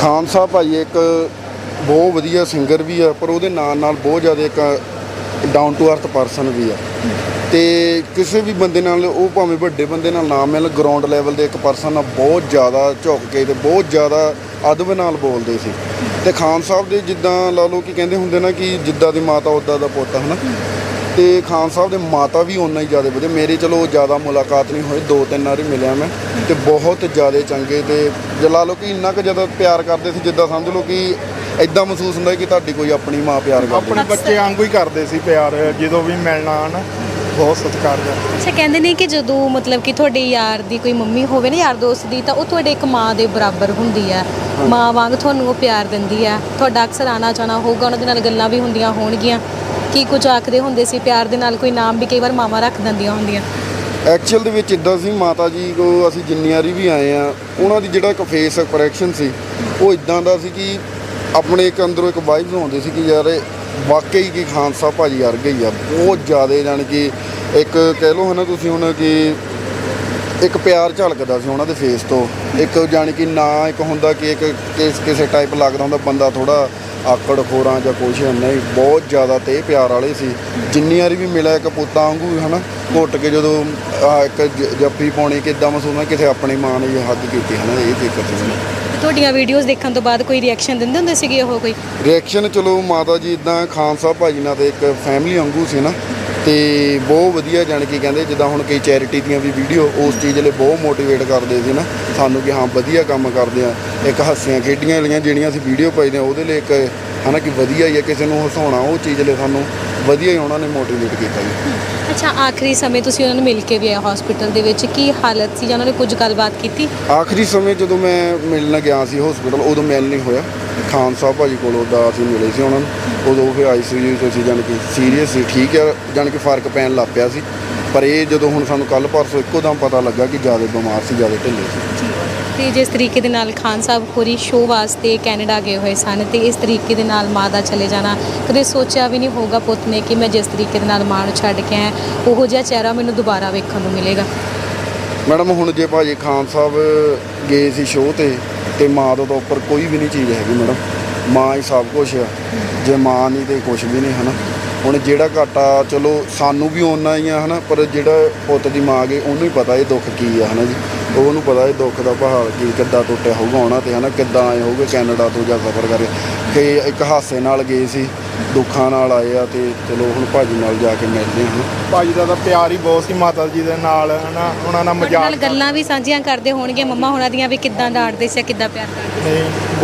ਖਾਨ ਸਾਹਿਬ ਭਾਈ, ਇੱਕ ਬਹੁਤ ਵਧੀਆ ਸਿੰਗਰ ਵੀ ਆ, ਪਰ ਉਹਦੇ ਨਾਲ ਨਾਲ ਬਹੁਤ ਜ਼ਿਆਦਾ ਇੱਕ ਡਾਊਨ ਟੂ ਅਰਥ ਪਰਸਨ ਵੀ ਆ। ਤੇ ਕਿਸੇ ਵੀ ਬੰਦੇ ਨਾਲ, ਉਹ ਭਾਵੇਂ ਵੱਡੇ ਬੰਦੇ ਨਾਲ ਨਾ ਮਿਲ ਗਰਾਊਂਡ ਲੈਵਲ ਦੇ ਇੱਕ ਪਰਸਨ ਨਾਲ ਬਹੁਤ ਜ਼ਿਆਦਾ ਝੁਕ ਕੇ ਤੇ ਬਹੁਤ ਜ਼ਿਆਦਾ ਅਦਬ ਨਾਲ ਬੋਲਦੇ ਸੀ। ਤੇ ਖਾਨ ਸਾਹਿਬ ਦੇ ਜਿੱਦਾਂ ਲਾ ਲਓ ਕਿ ਕਹਿੰਦੇ ਹੁੰਦੇ ਨਾ ਕਿ ਜਿੱਦਾਂ ਦੀ ਮਾਤਾ ਉਦਾਂ ਦਾ ਪੁੱਤ, ਹਨਾ? ਤੇ ਖਾਨ ਸਾਹਿਬ ਦੇ ਮਾਤਾ ਵੀ ਓਨਾ ਹੀ ਜ਼ਿਆਦਾ ਵਧੀਆ। ਮੇਰੇ ਚਲੋ ਜ਼ਿਆਦਾ ਮੁਲਾਕਾਤ ਨਹੀਂ ਹੋਈ ਦੋ ਤਿੰਨ ਵਾਰੀ ਮਿਲਿਆ ਮੈਂ ਤੇ ਬਹੁਤ ਜ਼ਿਆਦਾ ਚੰਗੇ ਤੇ ਜੇ ਲਾ ਲਓ ਕਿ ਇੰਨਾ ਕੁ ਜ਼ਿਆਦਾ ਪਿਆਰ ਕਰਦੇ ਸੀ ਜਿੱਦਾਂ ਸਮਝ ਲਓ ਕਿ ਇਦਾਂ ਮਹਿਸੂਸ ਹੁੰਦਾ ਕਿ ਤੁਹਾਡੀ ਕੋਈ ਆਪਣੀ ਮਾਂ ਪਿਆਰ ਕਰਦੀ। ਆਪਣੇ ਬੱਚੇ ਵਾਂਗੂ ਹੀ ਕਰਦੇ ਸੀ ਪਿਆਰ ਜਦੋਂ ਵੀ ਮਿਲਣਾ ਹਨ ਬਹੁਤ ਸਤਿਕਾਰ ਕਰਦੇ ਅੱਛਾ ਕਹਿੰਦੇ ਨੇ ਕਿ ਜਦੋਂ ਮਤਲਬ ਕਿ ਤੁਹਾਡੇ ਯਾਰ ਦੀ ਕੋਈ ਮੰਮੀ ਹੋਵੇ ਨਾ ਯਾਰ ਦੋਸਤ ਦੀ ਤਾਂ ਉਹ ਤੁਹਾਡੇ ਇੱਕ ਮਾਂ ਦੇ ਬਰਾਬਰ ਹੁੰਦੀ ਹੈ। ਮਾਂ ਵਾਂਗ ਤੁਹਾਨੂੰ ਉਹ ਪਿਆਰ ਦਿੰਦੀ ਹੈ। ਤੁਹਾਡਾ ਅਕਸਰ ਆਣਾ ਜਾਣਾ ਹੋਊਗਾ ਉਹਨਾਂ ਦੇ ਨਾਲ ਗੱਲਾਂ ਵੀ ਹੁੰਦੀਆਂ ਹੋਣਗੀਆਂ। ਕੀ ਕੁਝ ਆਖਦੇ ਹੁੰਦੇ ਸੀ, ਪਿਆਰ ਦੇ ਨਾਲ ਕੋਈ ਨਾਮ ਵੀ ਕਈ ਵਾਰ ਮਾਵਾਂ ਰੱਖ ਦਿੰਦੀਆਂ ਹੁੰਦੀਆਂ। ਐਕਚੁਅਲ ਦੇ ਵਿੱਚ ਇਦਾਂ ਸੀ, ਮਾਤਾ ਜੀ ਕੋ ਅਸੀਂ ਜਿੰਨੀ ਵਾਰੀ ਵੀ ਆਏ ਆ, ਉਹਨਾਂ ਦੀ ਜਿਹੜਾ ਇੱਕ ਫੇਸ ਐਕਸਪ੍ਰੈਸ਼ਨ ਸੀ, ਉਹ ਇਦਾਂ ਦਾ ਸੀ ਕਿ ਆਪਣੇ ਇੱਕ ਅੰਦਰੋਂ ਇੱਕ ਵਾਈਬਸ ਆਉਂਦੇ ਸੀ ਕਿ ਯਾਰ ਵਾਕਈ ਕੀ ਖਾਨ ਸਾਹਿਬ ਭਾਜੀ ਵਰਗੇ ਹੀ ਆ, ਬਹੁਤ ਜ਼ਿਆਦਾ ਜਾਣੀ ਕਿ ਇੱਕ ਕਹਿ ਲਓ ਹਨਾ ਤੁਸੀਂ ਹੁਣ ਕਿ ਇੱਕ ਪਿਆਰ ਝਲਕਦਾ ਸੀ ਉਹਨਾਂ ਦੇ ਫੇਸ ਤੋਂ। ਇੱਕ ਜਾਣੀ ਕਿ ਨਾ ਇੱਕ ਹੁੰਦਾ ਕਿ ਇੱਕ ਕਿਸੇ ਟਾਈਪ ਲੱਗਦਾ ਹੁੰਦਾ ਬੰਦਾ ਥੋੜਾ ਆਕੜ ਖੋਰਾਂ ਜਾਂ ਕੁਛ ਨਹੀਂ ਬਹੁਤ ਜ਼ਿਆਦਾ ਤੇ ਪਿਆਰ ਵਾਲੇ ਸੀ। ਜਿੰਨੀ ਵਾਰੀ ਵੀ ਮਿਲਿਆ ਇੱਕ ਪੁੱਤਾਂ ਵਾਂਗੂ ਹਨਾ ਘੁੱਟ ਕੇ ਜਦੋਂ ਇੱਕ ਜੱਫੀ ਪਾਉਣੀ ਕਿੱਦਾਂ ਮਹਿਸੂਸ ਹੋਣਾ ਕਿਸੇ ਆਪਣੀ ਮਾਂ ਨੇ ਇਹ ਹੱਗ ਕੀਤੀ ਹਨਾ ਇਹ ਦਿੱਕਤ ਸੀ ਤੁਹਾਡੀਆਂ ਵੀਡੀਓਜ਼ ਦੇਖਣ ਤੋਂ ਬਾਅਦ ਕੋਈ ਰਿਐਕਸ਼ਨ ਦਿੰਦੇ ਹੁੰਦੇ ਸੀਗੇ ਉਹ ਕੋਈ? ਰਿਐਕਸ਼ਨ ਚਲੋ ਮਾਤਾ ਜੀ ਇਦਾਂ ਖਾਨ ਸਾਹਿਬ ਭਾਜੀ ਨਾਲ ਤੇ ਇੱਕ ਫੈਮਿਲੀ ਵਾਂਗੂ ਸੀ ਨਾ ਤੇ ਬਹੁਤ ਵਧੀਆ ਜਾਣ ਕੇ ਕਹਿੰਦੇ ਜਿੱਦਾਂ ਹੁਣ ਕਈ ਚੈਰਿਟੀ ਦੀਆਂ ਵੀ ਵੀਡੀਓ ਉਸ ਚੀਜ਼ ਲਈ ਬਹੁਤ ਮੋਟੀਵੇਟ ਕਰਦੇ ਸੀ ਨਾ। ਸਾਨੂੰ ਕਿ ਹਾਂ ਵਧੀਆ ਕੰਮ ਕਰਦੇ ਆ। ਇੱਕ ਹਾਸੀਆਂ ਖੇਡੀਆਂ ਵਾਲੀਆਂ ਜਿਹੜੀਆਂ ਅਸੀਂ ਵੀਡੀਓ ਪਾਈਦੇ ਆ ਉਹਦੇ ਲਈ ਇੱਕ ਹਨਾ ਕਿ ਵਧੀਆ ਹੀ ਹੈ ਕਿਸੇ ਨੂੰ ਹਸਾਉਣਾ ਉਹ ਚੀਜ਼ ਲਈ ਸਾਨੂੰ ਵਧੀਆ ਹੀ ਉਹਨਾਂ ਨੇ ਮੋਟੀਵੇਟ ਕੀਤਾ ਜੀ। ਅੱਛਾ ਆਖਰੀ ਸਮੇਂ ਤੁਸੀਂ ਉਹਨਾਂ ਨੂੰ ਮਿਲ ਕੇ ਵੀ ਆਏ ਹਸਪੀਟਲ ਦੇ ਵਿੱਚ ਕੀ ਹਾਲਤ ਸੀ ਜਾਂ ਉਹਨਾਂ ਨੇ ਕੁਝ ਗੱਲਬਾਤ ਕੀਤੀ? ਆਖਰੀ ਸਮੇਂ ਜਦੋਂ ਮੈਂ ਮਿਲਣ ਗਿਆ ਸੀ ਹਸਪੀਟਲ ਉਦੋਂ ਮਿਲ ਨਹੀਂ ਹੋਇਆ। ਖਾਨ ਸਾਹਿਬ ਭਾਜੀ ਕੋਲ ਉਹਦਾ ਅਸੀਂ ਮਿਲੇ ਸੀ ਉਹਨਾਂ ਨੂੰ। ਉਦੋਂ ਫਿਰ ਆਈਸੀਯੂ 'ਚ ਸੀ ਜਾਣੀ ਕਿ ਸੀਰੀਅਸ ਸੀ ਠੀਕ ਹੈ ਜਾਣੀ ਕਿ ਫ਼ਰਕ ਪੈਣ ਲੱਗ ਪਿਆ ਸੀ। ਪਰ ਇਹ ਜਦੋਂ ਹੁਣ ਸਾਨੂੰ ਕੱਲ ਪਰਸੋਂ ਇੱਕੋ ਦਮ ਪਤਾ ਲੱਗਾ ਕਿ ਜ਼ਿਆਦਾ ਬਿਮਾਰ ਸੀ ਜ਼ਿਆਦਾ ਢਿੱਲੇ ਸੀ। ਤੇ ਜਿਸ ਤਰੀਕੇ ਦੇ ਨਾਲ ਖਾਨ ਸਾਹਿਬ ਹੋਰੀ ਸ਼ੋਅ ਵਾਸਤੇ ਕੈਨੇਡਾ ਗਏ ਹੋਏ ਸਨ ਤੇ ਇਸ ਤਰੀਕੇ ਦੇ ਨਾਲ ਮਾਂ ਦਾ ਚਲੇ ਜਾਣਾ ਕਦੇ ਸੋਚਿਆ ਵੀ ਨਹੀਂ ਹੋਊਗਾ ਪੁੱਤ ਨੇ ਕਿ ਮੈਂ ਜਿਸ ਤਰੀਕੇ ਦੇ ਨਾਲ ਮਾਂ ਨੂੰ ਛੱਡ ਕੇ ਆਇਆ, ਉਹੋ ਜਿਹਾ ਚਿਹਰਾ ਮੈਨੂੰ ਦੁਬਾਰਾ ਵੇਖਣ ਨੂੰ ਮਿਲੇਗਾ। ਮੈਡਮ, ਹੁਣ ਜੇ ਭਾਜੀ ਖਾਨ ਸਾਹਿਬ ਗਏ ਸੀ ਸ਼ੋਅ ਤੇ ਤੇ ਮਾਂ ਤੋਂ ਉੱਪਰ ਕੋਈ ਵੀ ਨਹੀਂ ਚੀਜ਼ ਹੈਗੀ ਮੈਡਮ। ਮਾਂ ਹੀ ਸਭ ਕੁਝ ਆ। ਜੇ ਮਾਂ ਨਹੀਂ ਤੇ ਕੁਝ ਵੀ ਨਹੀਂ, ਹਨਾ। ਹੁਣ ਜਿਹੜਾ ਘਾਟਾ, ਚਲੋ, ਸਾਨੂੰ ਵੀ ਓਨਾ ਹੀ ਆ, ਹਨਾ, ਪਰ ਜਿਹੜਾ ਪੁੱਤ ਦੀ ਮਾਂ ਗਈ, ਉਹਨੂੰ ਹੀ ਪਤਾ ਇਹ ਦੁੱਖ ਕੀ ਆ, ਹਨਾ ਜੀ। ਉਹਨੂੰ ਪਤਾ ਇਹ ਦੁੱਖ ਦਾ ਪਹਾੜ ਕੀ ਕਿੱਦਾਂ ਟੁੱਟਿਆ ਹੋਊਗਾ ਉਹਨਾਂ ਤੇ ਹਨਾ ਕਿੱਦਾਂ ਆਏ ਹੋਊਗੇ ਕੈਨੇਡਾ ਤੋਂ ਜਾਂ ਸਫ਼ਰ ਕਰਕੇ ਕਿ ਇੱਕ ਹਾਸੇ ਨਾਲ ਗਏ ਸੀ ਦੁੱਖਾਂ ਨਾਲ ਆਏ ਆ ਤੇ ਚਲੋ ਹੁਣ ਭਾਜੀ ਨਾਲ ਜਾ ਕੇ ਮਿਲਦੇ ਹਾਂ। ਭਾਜੀ ਦਾ ਤਾਂ ਪਿਆਰ ਹੀ ਬਹੁਤ ਸੀ ਮਾਤਾ ਜੀ ਦੇ ਨਾਲ ਹਨਾ ਉਹਨਾਂ ਨਾਲ ਤੁਹਾਡੇ ਨਾਲ ਮਜ਼ਾਕ ਗੱਲਾਂ ਵੀ ਸਾਂਝੀਆਂ ਕਰਦੇ ਹੋਣਗੇ ਮੰਮਾ ਹੋਣਾ ਦੀਆਂ ਵੀ ਕਿੱਦਾਂ ਡਾਂਟਦੇ ਸੀ ਕਿੱਦਾਂ ਪਿਆਰ ਕਰਦੇ ਸੀ? ਨਹੀਂ